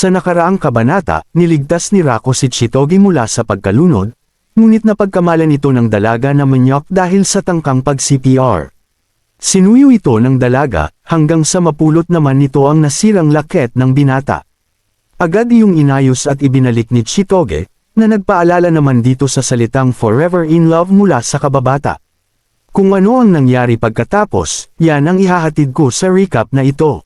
Sa nakaraang kabanata, niligtas ni Rako si Chitoge mula sa pagkalunod, ngunit napagkamalan ito ng dalaga na manyok dahil sa tangkang pag-CPR. Sinuyo ito ng dalaga, hanggang sa mapulot naman nito ang nasirang laket ng binata. Agad iyong inayos at ibinalik ni Chitoge, na nagpaalala naman dito sa salitang forever in love mula sa kababata. Kung ano ang nangyari pagkatapos, yan ang ihahatid ko sa recap na ito.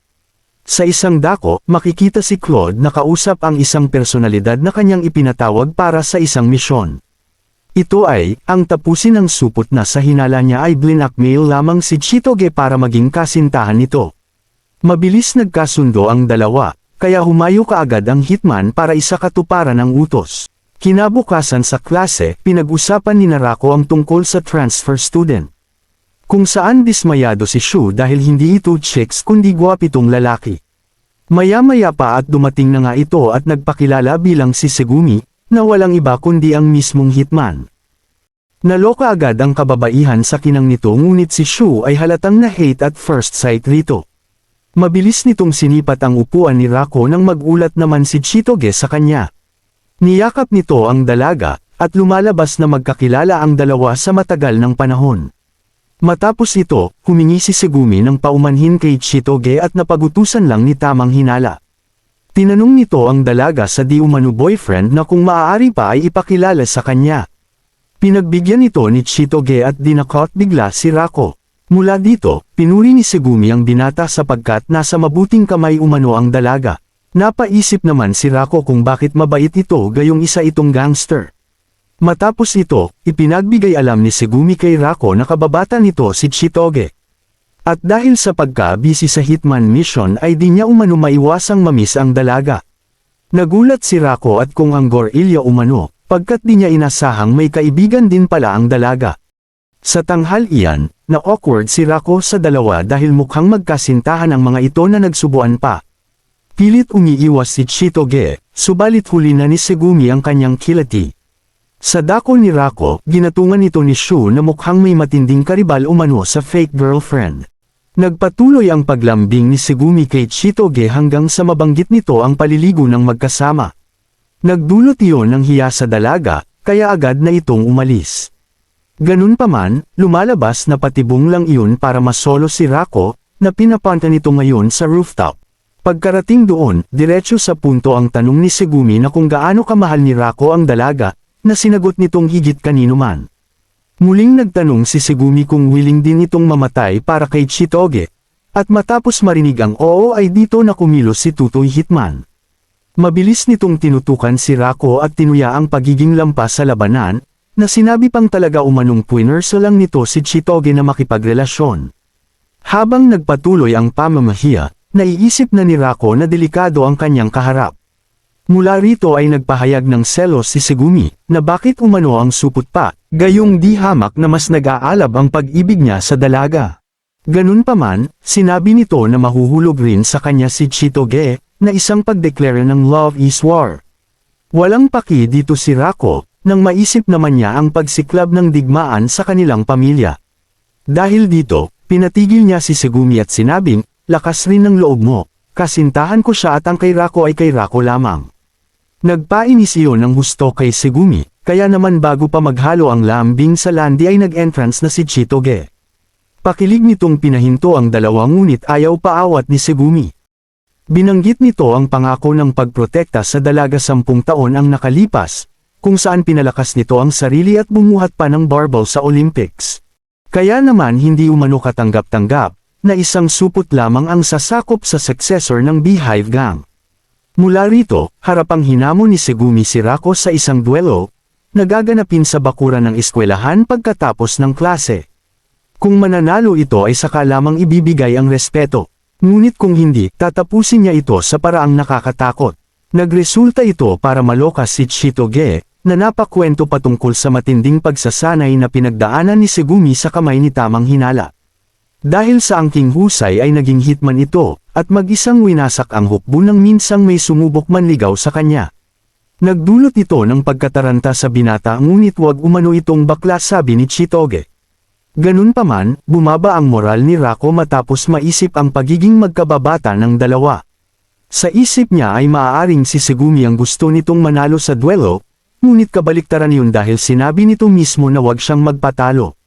Sa isang dako, makikita si Claude na kausap ang isang personalidad na kanyang ipinatawag para sa isang misyon. Ito ay, ang tapusin ng supot na sa hinala niya ay blinakmail lamang si Chitoge para maging kasintahan nito. Mabilis nagkasundo ang dalawa, kaya humayo kaagad ang hitman para isakatuparan ang utos. Kinabukasan sa klase, pinag-usapan ni Narako ang tungkol sa transfer student. Kung saan dismayado si Shu dahil hindi ito chicks kundi gwapitong lalaki. Maya-maya pa at dumating na nga ito at nagpakilala bilang si Segumi, na walang iba kundi ang mismong hitman. Naloka agad ang kababaihan sa kinang nito ngunit si Shu ay halatang na hate at first sight rito. Mabilis nitong sinipat ang upuan ni Rako nang magulat naman si Chitoge sa kanya. Niyakap nito ang dalaga, at lumalabas na magkakilala ang dalawa sa matagal ng panahon. Matapos ito, humingi si Segumi ng paumanhin kay Chitoge at napagutusan lang ni tamang hinala. Tinanong nito ang dalaga sa di umano boyfriend na kung maaari pa ay ipakilala sa kanya. Pinagbigyan ito ni Chitoge at dinakot bigla si Rako. Mula dito, pinuri ni Segumi ang binata sapagkat nasa mabuting kamay umano ang dalaga. Napaisip naman si Rako kung bakit mabait ito gayong isa itong gangster. Matapos ito, ipinagbigay alam ni Segumi kay Rako na kababata nito si Chitoge. At dahil sa pagka-busy sa Hitman mission ay di niya umano maiwasang mamis ang dalaga. Nagulat si Rako at kung ang Gorilya umano, pagkat di niya inasahang may kaibigan din pala ang dalaga. Sa tanghal iyan, na-awkward si Rako sa dalawa dahil mukhang magkasintahan ang mga ito na nagsubuan pa. Pilit umiiwas si Chitoge, subalit huli na ni Segumi ang kanyang kilati. Sa dako ni Rako, ginatungan nito ni Shu na mukhang may matinding karibal umano sa fake girlfriend. Nagpatuloy ang paglambing ni Segumi kay Chitoge hanggang sa mabanggit nito ang paliligo ng magkasama. Nagdulot iyon ng hiya sa dalaga, kaya agad na itong umalis. Ganun pa man, lumalabas na patibong lang iyon para masolo si Rako, na pinapanta nito ngayon sa rooftop. Pagkarating doon, diretso sa punto ang tanong ni Segumi na kung gaano kamahal ni Rako ang dalaga, na sinagot nitong higit kanino man. Muling nagtanong si Segumi kung willing din itong mamatay para kay Chitoge, at matapos marinig ang oo ay dito na kumilos si Tutoy Hitman. Mabilis nitong tinutukan si Rako at tinuya ang pagiging lampas sa labanan, na sinabi pang talaga umanong puinerso lang nito si Chitoge na makipagrelasyon. Habang nagpatuloy ang pamamahiya, naiisip na ni Rako na delikado ang kanyang kaharap. Mula rito ay nagpahayag ng selos si Segumi, na bakit umano ang supot pa, gayong di hamak na mas nag-aalab ang pag-ibig niya sa dalaga. Ganun pa man, sinabi nito na mahuhulog rin sa kanya si Chitoge, na isang pagdeklara ng love is war. Walang paki dito si Rako, nang maisip naman niya ang pagsiklab ng digmaan sa kanilang pamilya. Dahil dito, pinatigil niya si Segumi at sinabing, lakas rin ng loob mo, kasintahan ko siya at ang kay Rako ay kay Rako lamang. Nagpainis iyon ng husto kay Segumi, kaya naman bago pa maghalo ang lambing sa landi ay nag-entrance na si Chitoge. Pakilig nitong pinahinto ang dalawa ngunit ayaw paawat ni Segumi. Binanggit nito ang pangako ng pagprotekta sa dalaga sampung taon ang nakalipas, kung saan pinalakas nito ang sarili at bumuhat pa ng barbell sa Olympics. Kaya naman hindi umano katanggap-tanggap, na isang supot lamang ang sasakop sa successor ng Beehive Gang. Mula rito, harapang hinamo ni Segumi si Rako sa isang duelo, nagaganapin sa bakuran ng eskwelahan pagkatapos ng klase. Kung mananalo ito ay saka lamang ibibigay ang respeto. Ngunit kung hindi, tatapusin niya ito sa paraang nakakatakot. Nagresulta ito para malokas si Chitoge, na napakwento patungkol sa matinding pagsasanay na pinagdaanan ni Segumi sa kamay ni Tamang Hinala. Dahil sa angking husay ay naging hitman ito, at mag-isang winasak ang hukbo nang minsang may sumubok manligaw sa kanya. Nagdulot ito ng pagkataranta sa binata ngunit wag umano itong bakla sabi ni Chitoge. Ganun pa man, bumaba ang moral ni Rako matapos maisip ang pagiging magkababata ng dalawa. Sa isip niya ay maaaring si Segumi ang gusto nitong manalo sa duelo, ngunit kabaliktaran yun dahil sinabi nito mismo na wag siyang magpatalo.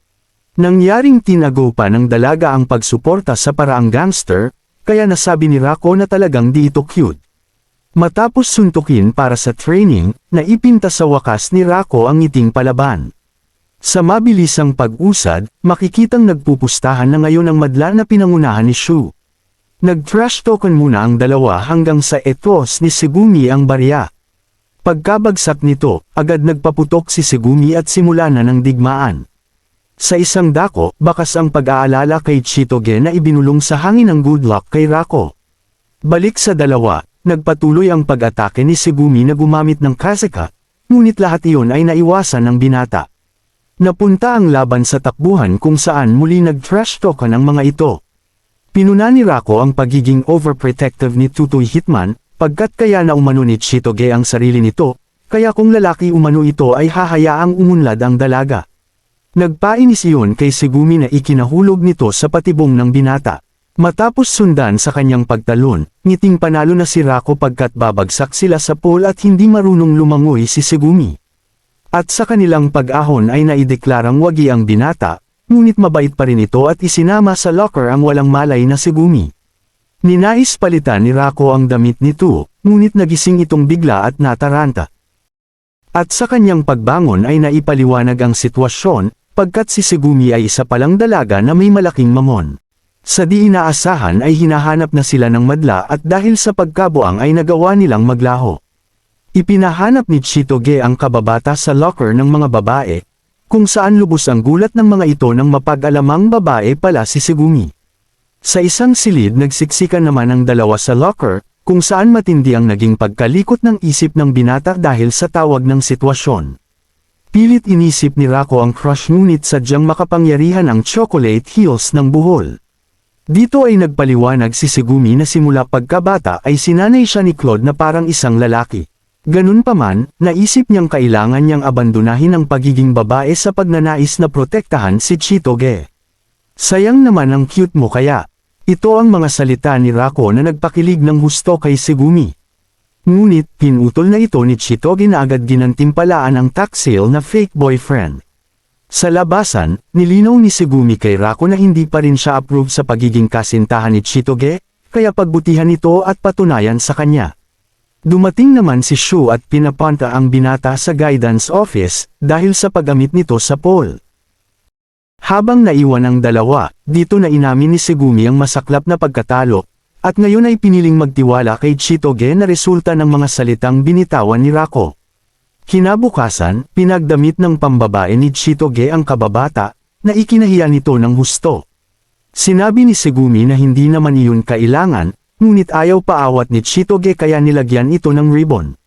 Nangyaring tinago pa ng dalaga ang pagsuporta sa paraang gangster, kaya nasabi ni Rako na talagang di ito cute. Matapos suntukin para sa training, naipinta sa wakas ni Rako ang ngiting palaban. Sa mabilisang pag-usad, makikitang nagpupustahan na ngayon ang madla na pinangunahan ni Shu. Nag-trash token muna ang dalawa hanggang sa etos ni Segumi ang barya. Pagkabagsak nito, agad nagpaputok si Segumi at simula na ng digmaan. Sa isang dako, bakas ang pag-aalala kay Chitoge na ibinulong sa hangin ng good luck kay Rako. Balik sa dalawa, nagpatuloy ang pag-atake ni Segumi na gumamit ng kaseka, ngunit lahat iyon ay naiwasan ng binata. Napunta ang laban sa takbuhan kung saan muli nag-trash token ang mga ito. Pinuna ni Rako ang pagiging overprotective ni Tutoy Hitman, pagkat kaya na umano ni Chitoge ang sarili nito, kaya kung lalaki umano ito ay hahayaang umunlad ang dalaga. Nagpainis iyon kay Segumi na ikinahulog nito sa patibong ng binata. Matapos sundan sa kanyang pagtalon, ngiting panalo na si Rako pagkat babagsak sila sa pool at hindi marunong lumangoy si Segumi. At sa kanilang pag-ahon ay naideklarang wagi ang binata, ngunit mabait pa rin ito at isinama sa locker ang walang malay na Segumi. Ninais palitan ni Rako ang damit nito, ngunit nagising itong bigla at nataranta. At sa kanyang pagbangon ay naipaliwanag ang sitwasyon, pagkat si Segumi ay isa palang dalaga na may malaking mamon. Sa di inaasahan ay hinahanap na sila ng madla at dahil sa pagkabuang ay nagawa nilang maglaho. Ipinahanap ni Chitoge ang kababata sa locker ng mga babae, kung saan lubos ang gulat ng mga ito nang mapag-alamang babae pala si Segumi. Sa isang silid nagsiksikan naman ang dalawa sa locker, kung saan matindi ang naging pagkalikot ng isip ng binata dahil sa tawag ng sitwasyon. Pilit inisip ni Rako ang crush ngunit sadyang makapangyarihan ang chocolate heels ng buhol. Dito ay nagpaliwanag si Segumi na simula pagkabata ay sinanay siya ni Claude na parang isang lalaki. Ganun pa man, naisip niyang kailangan niyang abandonahin ang pagiging babae sa pagnanais na protektahan si Chitoge. Sayang naman ang cute mo kaya. Ito ang mga salita ni Rako na nagpakilig ng husto kay Segumi. Ngunit, pinutol na ito ni Chitoge na agad ginantimpalaan ang taksil na fake boyfriend. Sa labasan, nilinaw ni Segumi kay Rako na hindi pa rin siya approve sa pagiging kasintahan ni Chitoge, kaya pagbutihan ito at patunayan sa kanya. Dumating naman si Shu at pinapunta ang binata sa guidance office dahil sa paggamit nito sa poll. Habang naiwan ang dalawa, dito na inamin ni Segumi ang masaklap na pagkatalo, at ngayon ay piniling magtiwala kay Chitoge na resulta ng mga salitang binitawan ni Rako. Kinabukasan, pinagdamit ng pambabae ni Chitoge ang kababata, na ikinahiya nito ng husto. Sinabi ni Segumi na hindi naman iyon kailangan, ngunit ayaw paawat ni Chitoge kaya nilagyan ito ng ribbon.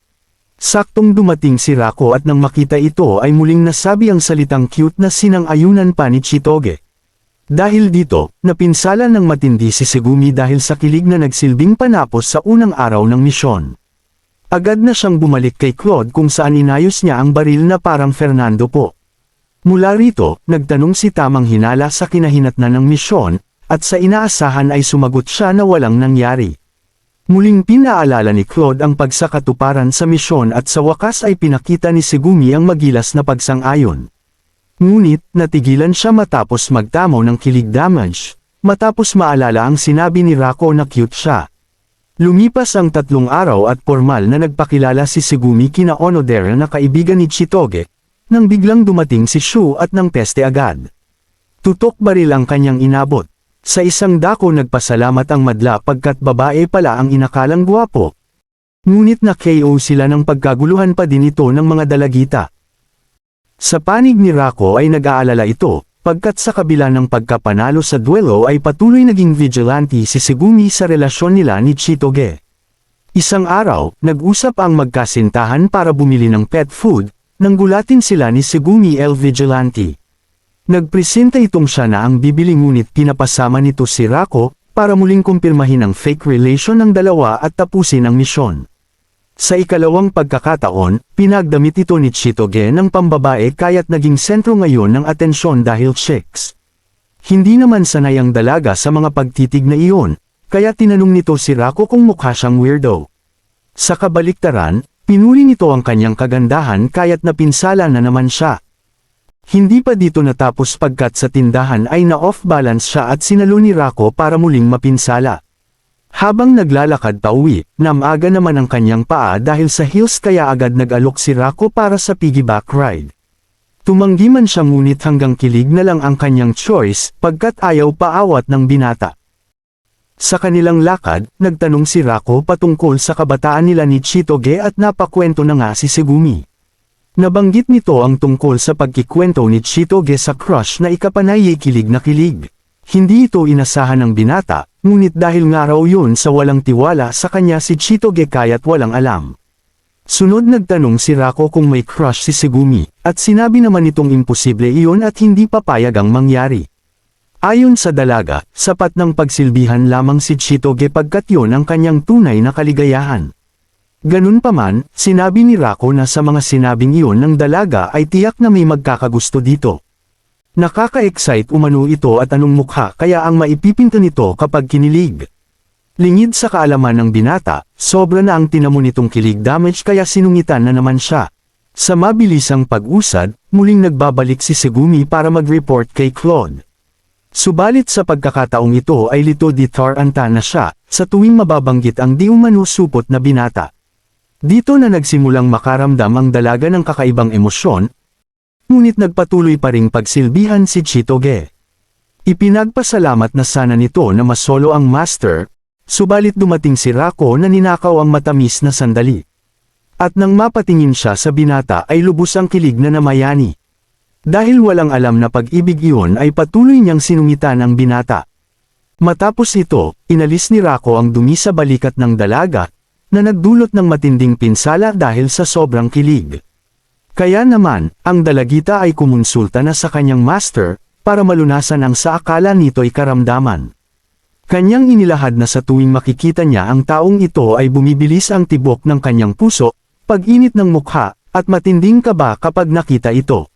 Saktong dumating si Rako at nang makita ito ay muling nasabi ang salitang cute na sinang-ayunan pa ni Chitoge. Dahil dito, napinsala ng matindi si Segumi dahil sa kilig na nagsilbing panapos sa unang araw ng misyon. Agad na siyang bumalik kay Claude kung saan inayos niya ang baril na parang Fernando po. Mula rito, nagtanong si Tamang Hinala sa kinahinatnan ng misyon, at sa inaasahan ay sumagot siya na walang nangyari. Muling pinaalala ni Claude ang pagsakatuparan sa misyon at sa wakas ay pinakita ni Segumi ang magilas na pagsang-ayon. Ngunit, natigilan siya matapos magtamo ng kilig damage, matapos maalala ang sinabi ni Rako na cute siya. Lumipas ang tatlong araw at formal na nagpakilala si Segumi kina Onodera na kaibigan ni Chitoge, nang biglang dumating si Shu at nang peste agad. Tutok baril ang kanyang inabot. Sa isang dako nagpasalamat ang madla pagkat babae pala ang inakalang guwapo. Ngunit na KO sila ng pagkaguluhan pa din ito ng mga dalagita. Sa panig ni Rako ay nag-aalala ito, pagkat sa kabila ng pagkapanalo sa duelo ay patuloy naging vigilante si Segumi sa relasyon nila ni Chitoge. Isang araw, nag-usap ang magkasintahan para bumili ng pet food, nang gulatin sila ni Segumi El Vigilante. Nagpresenta itong siya na ang bibili ngunit pinapasama nito si Rako, para muling kumpirmahin ang fake relation ng dalawa at tapusin ang misyon. Sa ikalawang pagkakataon, pinagdamit ito ni Chitoge ng pambabae kaya't naging sentro ngayon ng atensyon dahil chicks. Hindi naman sanay ang dalaga sa mga pagtitig na iyon, kaya tinanong nito si Rako kung mukha siyang weirdo. Sa kabaliktaran, pinuri nito ang kanyang kagandahan kaya't napinsala na naman siya. Hindi pa dito natapos pagkat sa tindahan ay na-off balance siya at sinalo ni Rako para muling mapinsala. Habang naglalakad pauwi, namaga naman ang kanyang paa dahil sa heels kaya agad nag-alok si Rako para sa piggyback ride. Tumanggi man siya ngunit hanggang kilig na lang ang kanyang choice pagkat ayaw paawat ng binata. Sa kanilang lakad, nagtanong si Rako patungkol sa kabataan nila ni Chitoge at napakwento na nga si Segumi. Nabanggit nito ang tungkol sa pagkikwento ni Chitoge sa crush na ikapanay kilig na kilig. Hindi ito inasahan ng binata, ngunit dahil nga raw yun sa walang tiwala sa kanya si Chitoge kaya't walang alam. Sunod nagtanong si Rako kung may crush si Segumi, at sinabi naman itong imposible iyon at hindi papayag ang mangyari. Ayon sa dalaga, sapat ng pagsilbihan lamang si Chitoge pagkat yon ang kanyang tunay na kaligayahan. Ganun pa man, sinabi ni Rako na sa mga sinabing iyon ng dalaga ay tiyak na may magkakagusto dito. Nakaka-excite umano ito at anong mukha kaya ang maipipinto nito kapag kinilig. Lingid sa kaalaman ng binata, sobra na ang tinamo nitong kilig damage kaya sinungitan na naman siya. Sa mabilisang pag-usad, muling nagbabalik si Segumi para mag-report kay Claude. Subalit sa pagkakataong ito ay lito di taranta na siya, sa tuwing mababanggit ang di umano supot na binata. Dito na nagsimulang makaramdam ang dalaga ng kakaibang emosyon, ngunit nagpatuloy pa ring pagsilbihan si Chitoge. Ipinagpasalamat na sana nito na masolo ang master, subalit dumating si Rako na ninakaw ang matamis na sandali. At nang mapatingin siya sa binata ay lubos ang kilig na namayani. Dahil walang alam na pag-ibig iyon ay patuloy niyang sinungitan ang binata. Matapos ito, inalis ni Rako ang dumi sa balikat ng dalaga, na nagdulot ng matinding pinsala dahil sa sobrang kilig. Kaya naman, ang dalagita ay kumonsulta na sa kanyang master, para malunasan ang sa akala nito'y karamdaman. Kanyang inilahad na sa tuwing makikita niya ang taong ito ay bumibilis ang tibok ng kanyang puso, pag-init ng mukha, at matinding kaba kapag nakita ito.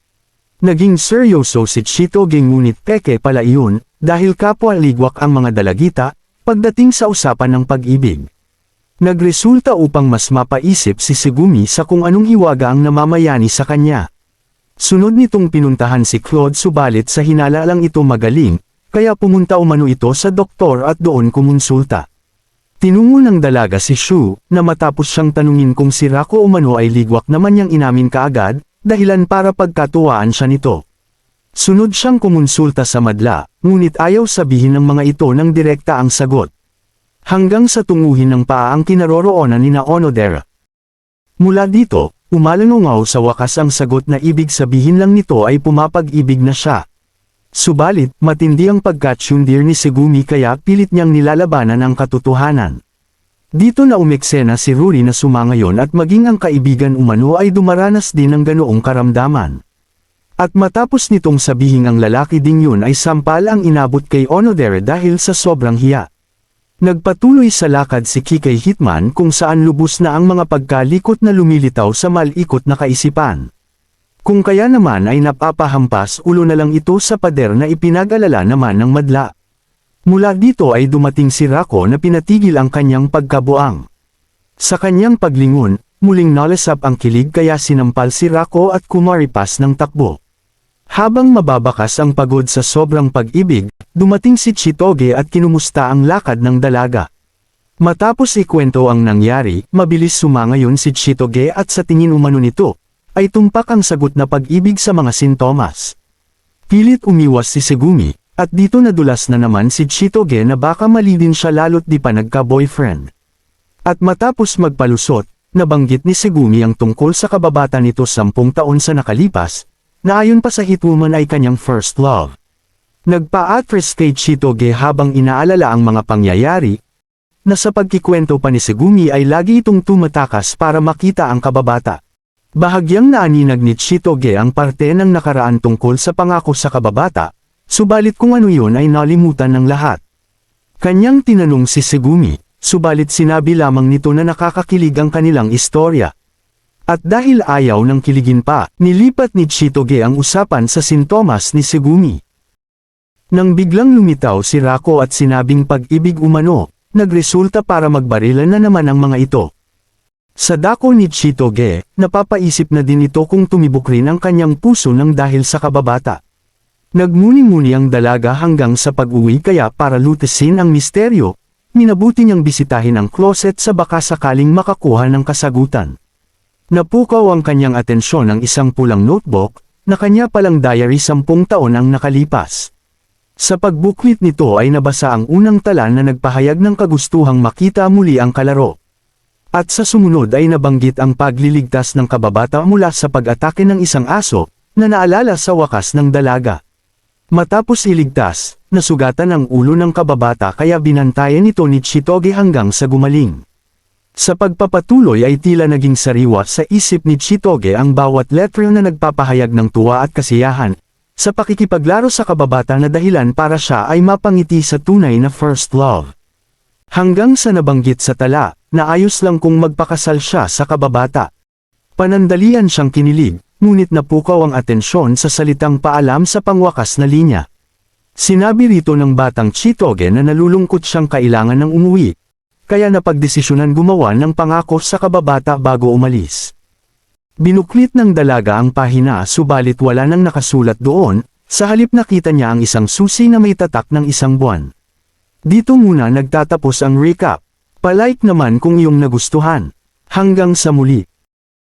Naging seryoso si Chitoge ngunit peke pala iyon, dahil kapwa ligwak ang mga dalagita, pagdating sa usapan ng pag-ibig. Nagresulta upang mas mapaisip si Segumi sa kung anong hiwaga ang namamayani sa kanya. Sunod nitong pinuntahan si Claude subalit sa hinala lang ito magaling, kaya pumunta umano ito sa doktor at doon kumonsulta. Tinungo ng dalaga si Shu, na matapos siyang tanungin kung si Rako umano ay ligwak naman niyang inamin kaagad, dahilan para pagkatuwaan siya nito. Sunod siyang kumonsulta sa madla, ngunit ayaw sabihin ng mga ito ng direkta ang sagot. Hanggang sa tunguhin ng paa ang kinaroroonan ni na Onodera. Mula dito, umalangungaw sa wakas ang sagot na ibig sabihin lang nito ay pumapag-ibig na siya. Subalit, matindi ang pagkatsundir ni Segumi kaya pilit niyang nilalabanan ang katotohanan. Dito na umeksena si Ruri na sumangayon at maging ang kaibigan umano ay dumaranas din ng ganoong karamdaman. At matapos nitong sabihing ang lalaki ding yun ay sampal ang inabot kay Onodere dahil sa sobrang hiya. Nagpatuloy sa lakad si Kikay Hitman kung saan lubos na ang mga pagkalikot na lumilitaw sa malikot na kaisipan. Kung kaya naman ay napapahampas ulo na lang ito sa pader na ipinag-alala naman ng madla. Mula dito ay dumating si Rako na pinatigil ang kanyang pagkabuang. Sa kanyang paglingon, muling nalasap ang kilig kaya sinampal si Rako at kumaripas ng takbo. Habang mababakas ang pagod sa sobrang pag-ibig, dumating si Chitoge at kinumusta ang lakad ng dalaga. Matapos ikwento ang nangyari, mabilis sumangayon si Chitoge at sa tingin umano nito, ay tumpak ang sagot na pag-ibig sa mga sintomas. Pilit umiwas si Segumi, at dito nadulas na naman si Chitoge na baka mali din siya lalo't di pa nagka-boyfriend. At matapos magpalusot, nabanggit ni Segumi ang tungkol sa kababata nito sampung taon sa nakalipas, na ayon pa sa hitwoman ay kanyang first love. Nagpa-address kay Chitoge habang inaalala ang mga pangyayari, na sa pagkikwento pa ni Segumi ay lagi itong tumatakas para makita ang kababata. Bahagyang naaninag ni Chitoge ang parte ng nakaraan tungkol sa pangako sa kababata, Subalit kung ano yun ay nalimutan ng lahat. Kanyang tinanong si Segumi, subalit sinabi lamang nito na nakakakilig ang kanilang istorya. At dahil ayaw ng kiligin pa, nilipat ni Chitoge ang usapan sa sintomas ni Segumi. Nang biglang lumitaw si Rako at sinabing pag-ibig umano, nagresulta para magbarilan na naman ang mga ito. Sa dako ni Chitoge, napapaisip na din ito kung tumibok rin ang kanyang puso ng dahil sa kababata. Nagmuni-muni ang dalaga hanggang sa pag-uwi kaya para lutesin ang misteryo, minabuti niyang bisitahin ang closet sa baka sakaling makakuha ng kasagutan. Napukaw ang kanyang atensyon ng isang pulang notebook, na kanya palang diary sampung taon ang nakalipas. Sa pagbuklit nito ay nabasa ang unang tala na nagpahayag ng kagustuhang makita muli ang kalaro. At sa sumunod ay nabanggit ang pagliligtas ng kababata mula sa pag-atake ng isang aso, na naalala sa wakas ng dalaga. Matapos iligtas, nasugatan ang ulo ng kababata kaya binantayan ito ni Chitoge hanggang sa gumaling. Sa pagpapatuloy ay tila naging sariwa sa isip ni Chitoge ang bawat letra na nagpapahayag ng tuwa at kasiyahan, sa pakikipaglaro sa kababata na dahilan para siya ay mapangiti sa tunay na first love. Hanggang sa nabanggit sa tala, na ayos lang kung magpakasal siya sa kababata. Panandalian siyang kinilig, ngunit napukaw ang atensyon sa salitang paalam sa pangwakas na linya. Sinabi rito ng batang Chitoge na nalulungkot siyang kailangan ng umuwi, kaya napagdesisyonan gumawa ng pangako sa kababata bago umalis. Binuklit ng dalaga ang pahina subalit wala nang nakasulat doon, sa halip nakita niya ang isang susi na may tatak ng isang buwan. Dito muna nagtatapos ang recap. Palike naman kung iyong nagustuhan. Hanggang sa muli.